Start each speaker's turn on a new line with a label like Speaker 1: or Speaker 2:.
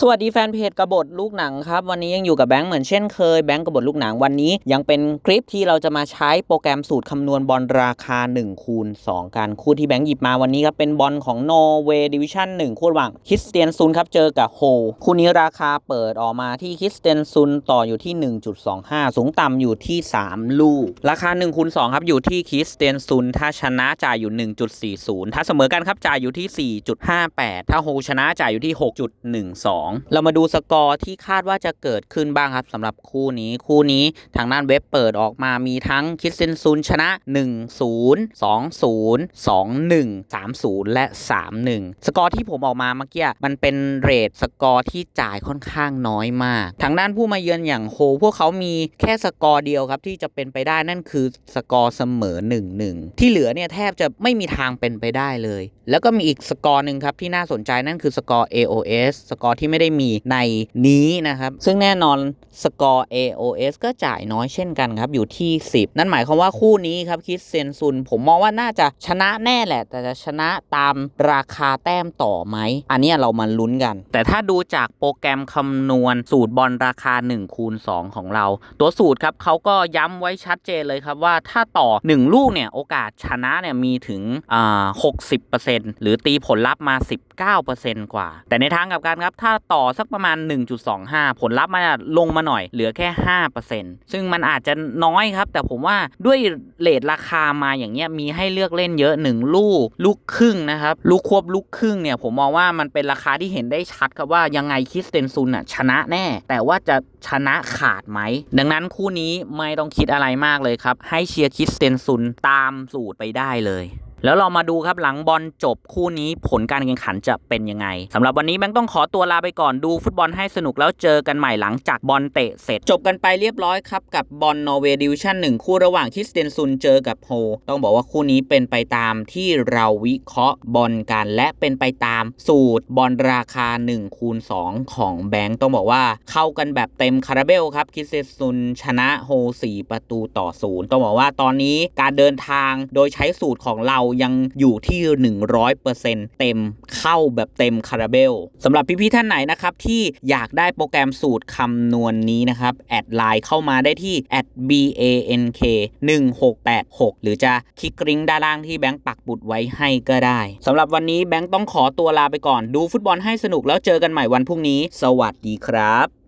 Speaker 1: สวัสดีแฟนเพจกบฏลูกหนังครับ วันนี้ยังอยู่กับแบงค์เหมือนเช่นเคยแบงค์กบฏลูกหนังวันนี้ ยังเป็นคลิปที่เราจะมาใช้โปรแกรมสูตรคำนวณบอลราคา 1 คูณ 2กันคู่ที่แบงค์หยิบมาวันนี้ครับ เป็นบอลของนอร์เวย์ดิวิชั่น1คู่ระหว่างคิสเตียนซุนครับ เจอกับโฮคู่นี้ราคาเปิดออกมาที่คิสเตียนซุนต่ออยู่ที่ 1.25 สูงต่ำอยู่ที่ 3 ลูก ราคา1คูณ2ครับอยู่ที่คิสเตียนซุนถ้าชนะจ่ายอยู่ 1.40 ถ้าเสมอกันครับจ่ายอยู่ที่ 4.58 ถ้าโฮชนะจ่ายอยู่ที่ 6.12เรามาดูสกอร์ที่คาดว่าจะเกิดขึ้นบ้างครับสำหรับคู่นี้คู่นี้ทางด้านเว็บเปิดออกมามีทั้งคิสเซนซุนชนะ 1 0 2 0 2 1 3 0 และ 3 1 สกอร์ที่ผมออกมาเมื่อกี้มันเป็นเรทสกอร์ที่จ่ายค่อนข้างน้อยมาก ทางด้านผู้มาเยือนอย่างโฮ พวกเขามีแค่สกอร์เดียวครับที่จะเป็นไปได้นั่นคือสกอร์เสมอ 1-1 ที่เหลือเนี่ยแทบจะไม่มีทางเป็นไปได้เลย แล้วก็มีอีกสกอร์หนึ่งครับที่น่าสนใจนั่นคือสกอร์ AOS สกอร์ที่ที่ไม่ได้มีในนี้นะครับ ซึ่งแน่นอนสกอร์ AOS ก็จ่ายน้อยเช่นกันครับ อยู่ที่ 10 นั่นหมายความว่าคู่นี้ครับคิดเซนซุน ผมมองว่าน่าจะชนะแน่แหละ แต่จะชนะตามราคาแต้มต่อไหม อันนี้เรามาลุ้นกัน แต่ถ้าดูจากโปรแกรมคำนวณสูตรบอลราคา1คูณ2ของเรา ตัวสูตรครับเขาก็ย้ำไว้ชัดเจนเลยครับว่าถ้าต่อ 1 ลูกเนี่ยโอกาสชนะเนี่ยมีถึงอ่า60%หรือตีผลลัพธ์มา 19%กว่า แต่ในทางกับกันครับถ้าต่อสักประมาณ 1.25 ผลลัพธ์มันลงมาหน่อยเหลือแค่ 5%ซึ่งมันอาจจะน้อยครับ แต่ผมว่าด้วยเลทราคามาอย่างเงี้ยมีให้เลือกเล่นเยอะ 1 ลูก ลูกครึ่งนะครับ ลูกควบลูกครึ่งเนี่ยผมมองว่ามันเป็นราคาที่เห็นได้ชัดครับว่ายังไงคิสเตนซุนอะชนะแน่ แต่ว่าจะชนะขาดไหม ดังนั้นคู่นี้ไม่ต้องคิดอะไรมากเลยครับ ให้เชียร์คิสเตนซุนตามสูตรไปได้เลย แล้วเรามาดูครับหลังบอลจบคู่นี้ผลการแข่งขันจะเป็นยังไงสำหรับวันนี้แบงค์ต้องขอตัวลาไปก่อนดูฟุตบอลให้สนุกแล้วเจอกันใหม่หลังจากบอลเตะเสร็จ จบกันไปเรียบร้อยครับ กับบอลนอร์เวย์ดิวชั่น1คู่ระหว่างคริสเตนซุนเจอกับโฮต้องบอกว่าคู่นี้เป็นไปตามที่เราวิเคราะห์บอลกันและเป็นไปตามสูตรบอลราคา1คูณ2ของแบงค์ต้องบอกว่าเข้ากันแบบเต็มคาราเบลครับคริสเตนซุนชนะโฮ4ประตูต่อศูนย์ต้องบอกว่าตอนนี้การเดินทางโดยใช้สูตรของเรายังอยู่ที่ 100%เต็มเข้าแบบเต็มคาราเบลสำหรับพี่ๆท่านไหนนะครับ ที่อยากได้โปรแกรมสูตรคำนวณนนี้นะครับ แอดไลน์เข้ามาได้ที่ @bank 1686 หรือจะคลิกลิงก์ด้านล่างที่แบงค์ปักบุดไว้ให้ก็ได้สำหรับวันนี้แบงค์ต้องขอตัวลาไปก่อน ดูฟุตบอลให้สนุกแล้วเจอกันใหม่วันพรุ่งนี้ สวัสดีครับ